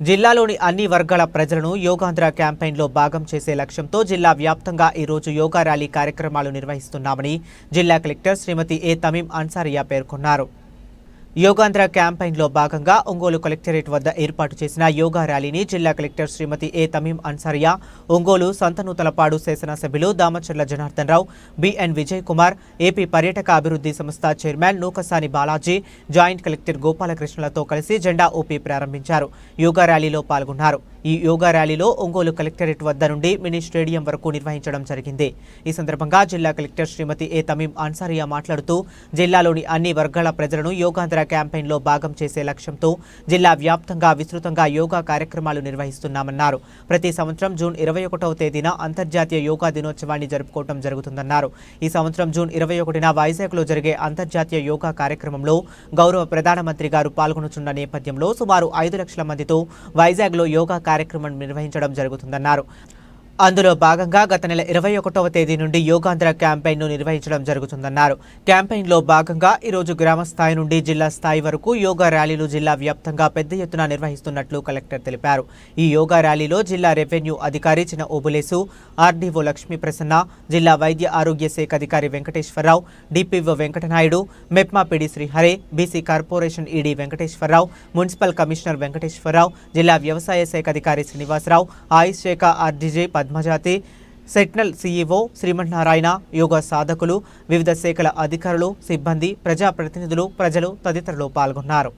జిల్లాలోని అన్ని వర్గాల ప్రజలను యోగాంధ్ర క్యాంపెయిన్లో భాగం చేసే లక్ష్యంతో జిల్లా వ్యాప్తంగా ఈరోజు యోగా ర్యాలీ కార్యక్రమాలు నిర్వహిస్తున్నామని జిల్లా కలెక్టర్ శ్రీమతి ఏ తమీం అన్సారియా పేర్కొన్నారు. యోగాంధ్ర క్యాంపెయిన్లో భాగంగా ఒంగోలు కలెక్టరేట్ వద్ద ఏర్పాటు చేసిన యోగా ర్యాలీని జిల్లా కలెక్టర్ శ్రీమతి ఏ తమీం అన్సారియా ఒంగోలు సంతనూతలపాడు శాసనసభ్యులు దామచర్ల జనార్దన్ రావు బిఎన్ విజయ్ కుమార్ ఏపీ పర్యాటక అభివృద్ధి సంస్థ chairman Nookasani Balaji joint collector గోపాలకృష్ణలతో కలిసి జెండా ఊపి ప్రారంభించారు. యోగా ర్యాలీలో పాల్గొన్నారు. ఈ యోగా ర్యాలీలో ఒంగోలు కలెక్టరేట్ వద్ద నుండి మినీ స్టేడియం వరకు నిర్వహించడం జరిగింది. ఈ సందర్భంగా జిల్లా కలెక్టర్ శ్రీమతి ఏ తమీం అన్సారియా మాట్లాడుతూ జిల్లాలోని అన్ని వర్గాల ప్రజలను యోగాంధ్ర క్యాంపెయిన్లో భాగం చేసే లక్ష్యంతో జిల్లా వ్యాప్తంగా విస్తృతంగా యోగా కార్యక్రమాలు నిర్వహిస్తున్నామన్నారు. ప్రతి సంవత్సరం జూన్ ఇరవై ఒకటవ తేదీన అంతర్జాతీయ యోగా దినోత్సవాన్ని జరుపుకోవడం జరుగుతుందన్నారు. ఈ సంవత్సరం జూన్ ఇరవై ఒకటిన వైజాగ్లో జరిగే అంతర్జాతీయ యోగా కార్యక్రమంలో గౌరవ ప్రధానమంత్రి గారు పాల్గొనుచున్న నేపథ్యంలో సుమారు ఐదు లక్షల మందితో వైజాగ్లో యోగా కార్యక్రమం నిర్వహించడం జరుగుతుందన్నారు. అందులో భాగంగా గత నెల ఇరవై ఒకటవ తేదీ నుండి యోగాంధ్ర క్యాంపెయిన్ను నిర్వహించడం జరుగుతుందన్నారు. క్యాంపెయిన్లో భాగంగా ఈరోజు గ్రామ స్థాయి నుండి జిల్లా స్థాయి వరకు యోగా ర్యాలీలు జిల్లా వ్యాప్తంగా పెద్ద ఎత్తున నిర్వహిస్తున్నట్లు కలెక్టర్ తెలిపారు. ఈ యోగా ర్యాలీలో జిల్లా రెవెన్యూ అధికారి చిన్న ఓబులేసు ఆర్డీఓ లక్ష్మీ ప్రసన్న జిల్లా వైద్య ఆరోగ్య శాఖ అధికారి Venkateswararao DPO Venkatanaidu MEPMA PD శ్రీహరే BC corporation ED Venkateswararao municipal commissioner Venkateswararao జిల్లా వ్యవసాయ శాఖ అధికారి శ్రీనివాసరావు ఆయుష్ శాఖ ఆర్డీజే పద్మజాతి. సెట్నల్ సీఈఓ శ్రీమన్నారాయణ యోగా సాధకులు వివిధ శాఖల అధికారులు సిబ్బంది ప్రజాప్రతినిధులు ప్రజలు తదితరులు పాల్గొన్నారు.